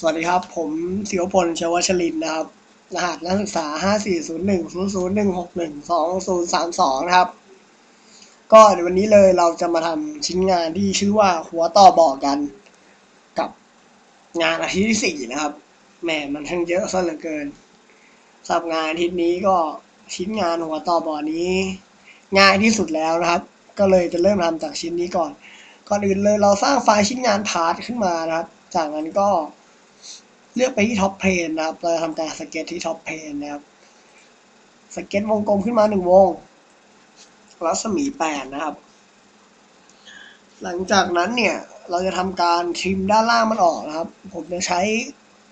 สวัสดีครับ ผมศิวพลเชวชลินนะครับ รหัสนักศึกษา 54010016122032 นะครับ ก็ในวันนี้เลยเราจะมาทำชิ้นงานที่ชื่อว่าหัวต่อบอกกัน กับงานอาทิตย์ที่สี่นะครับ แหมมันทั้งเยอะซะเหลือเกินสำหรับงานอาทิตย์นี้ก็ชิ้นงานหัวต่อบ่อนี้ ง่ายที่สุดแล้วนะครับ ก็เลยจะเริ่มทำจากชิ้นนี้ก่อน ก่อนอื่นเลยเราสร้างไฟล์ชิ้นงานพาร์ทขึ้นมานะครับ จากนั้นก็ เลือกไปที่ท็อปเพนนะครับ เราจะทำการสเก็ตที่ท็อปเพนนะครับ สเก็ตวงกลมขึ้นมาหนึ่งวง รัศมีแปดนะครับ หลังจากนั้นเนี่ยเราจะทำการทิมด้านล่างมันออกนะครับ ผมจะใช้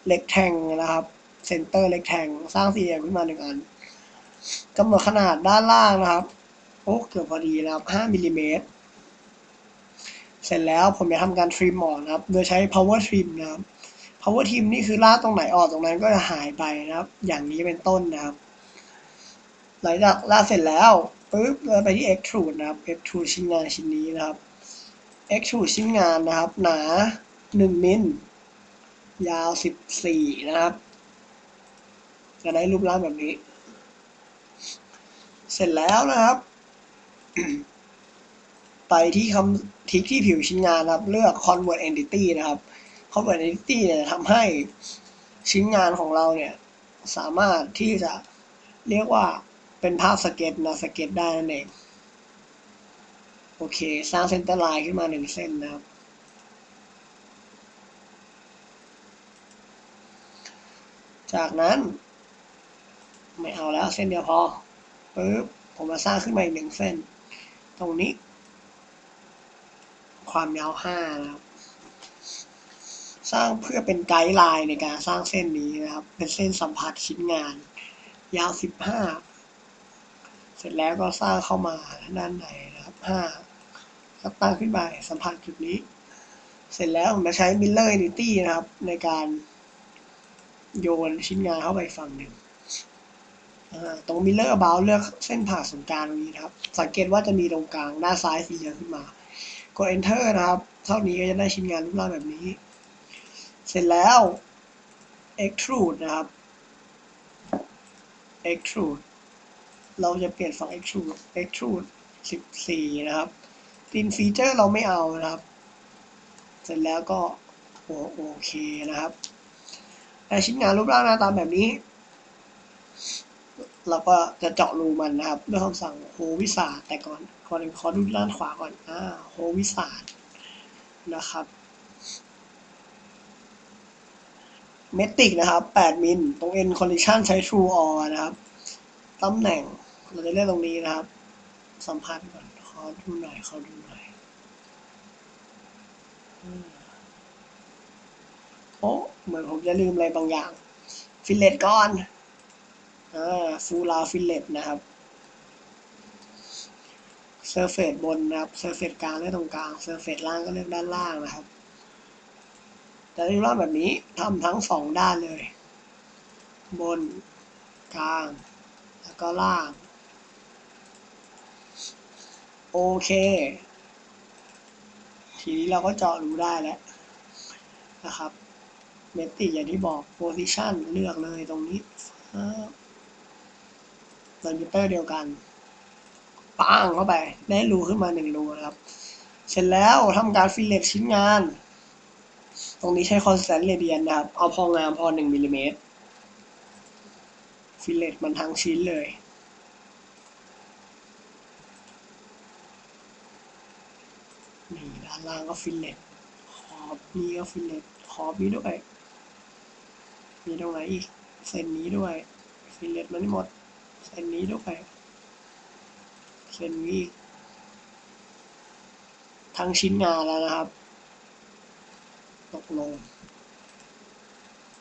เล็กแทงนะครับเซนเตอร์เล็กแทงสร้างสี่เหลี่ยมขึ้นมาหนึ่งอันกำหนดขนาดด้านล่างนะครับ โอ้เกือบพอดีนะครับ5มิลลิเมตรเสร็จแล้วผมจะทำการทริมออกนะครับ โดยใช้ power trim นะครับ power trim นี่คือลากตรงไหนออกตรงนั้นก็จะหายไปนะครับ อย่างนี้เป็นต้นนะครับ หลังจากลากเสร็จแล้วปุ๊บเราไปที่ extrude นะครับ extrude ชิ้นงานชิ้นนี้นะครับ extrude ชิ้นงานนะครับ หนา 1 มิลยาว 14 นะครับ จะได้รูปร่างแบบนี้ เสร็จแล้วนะครับ ไปที่คำทิกที่ผิวชิ้นงานนะครับ เลือก convert entity นะครับ convert entity เนี่ยทำให้ชิ้นงานของเราเนี่ย สามารถที่จะเรียกว่าเป็นภาพสเก็ตนะสเก็ตได้นั่นเอง โอเค สร้างเส้นเตอร์ไลน์ขึ้นมาหนึ่งเส้นนะครับ จากนั้น ไม่เอาแล้วเส้นเดียวพอปึ๊บผมมาสร้างขึ้นมาอีกหนึ่งเส้น ตรงนี้ ความยาวห้านะครับ สร้างเพื่อเป็นไกด์ไลน์ในการสร้างเส้นนี้นะครับ เป็นเส้นสัมผัสชิ้นงาน ยาวสิบห้าเสร็จแล้วก็สร้างเข้ามาด้านในนะครับห้าก็ตั้งขึ้นไปสัมผัสจุดนี้ เสร็จแล้วผมจะใช้ Miller Entity นะครับ ในการโยนชิ้นงานเข้าไปฝั่งหนึ่งตรง Miller About เลือกเส้นผ่าศูนย์กลางตรงนี้นะครับ สังเกตว่าจะมีตรงกลางด้านซ้ายสีเหลืองขึ้นมากด Enter นะครับ เท่านี้ก็จะได้ชิ้นงานรูปร่างแบบนี้ ร็จแล้ว Extrude นะครับ Extrude เราจะเปลี่ยนฝั่ง Extrude Extrude 14 นะครับตินฟีเจอร์เราไม่เอานะครับ เสร็จแล้วก็โอโอเคนะครับแต่ชิ้นงานรูปร่างหน้าตาแบบนี้ เราก็จะเจาะรูมันนะครับ ด้วยคำสั่งโฮวิสาแต่ก่อนก่อนขอดูด้านขวาก่อนอ่าโฮวิสานะครับ เมติกนะครับ 8 มิล ตรง end condition ใช้ true or นะครับ ตำแหน่ง เราจะเลือกตรงนี้นะครับ สัมพันธ์ก่อนขอดูหน่อยขอดูหน่อยโอ้เหมือนผมจะลืมอะไรบางอย่าง ฟิลเลตก่อนอ่าฟูลาฟิลเลตนะครับเซอร์เฟสบนนะครับเซอร์เฟสกลางเลือกตรงกลางเซอร์เฟสล่างก็เลือกด้านล่างนะครับ จะได้รูปแบบนี้ทำทั้งสองด้านเลย บนกลาง แล้วก็ล่าง โอเค ทีนี้เราก็เจาะรูได้แล้วนะครับเมติอย่างที่บอกโพซิชันเลือกเลยตรงนี้คอมพิวเตอร์เดียวกันปังเข้าไป ได้รูขึ้นมาหนึ่งรูนะครับ เสร็จแล้วทำการฟิลเลตชิ้นงาน รงนี้ใช้คอนสแตนต์เรเดียนนะครับ เอาพองามพอหนึ่งมิลลิเมตร ฟิลเลตมันทั้งชิ้นเลย นี่ด้านล่างก็ฟิลเลตขอบนี้ก็ฟิลเลตขอบนี้ด้วย มีตรงไหนอีก เส้นนี้ด้วย ฟิลเลตมันหมด เส้นนี้ด้วยเส้นนี้ทั้งชิ้นงานแล้วนะครับ ตกลง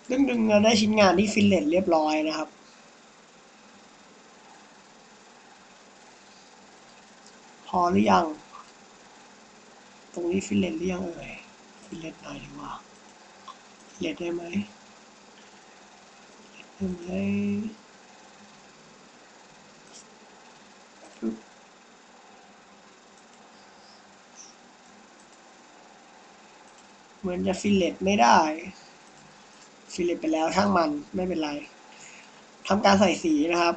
ดึงดึงเราได้ชิ้นงานที่ฟิลเลตเรียบร้อยนะครับ พอหรือยัง ตรงนี้ฟิลเลตหรือยังเอ่ย ฟิลเลตหน่อยดีกว่าฟิลเลตได้ไหมได้ไหม เหมือนจะฟิลเลตไม่ได้ ฟิลเลตไปแล้วช่างมันไม่เป็นไรทำการใส่สีนะครับ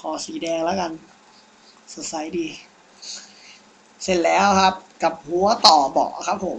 ขอสีแดงแล้วกันสดใสดี เสร็จแล้วครับ กับหัวต่อเบาะครับผม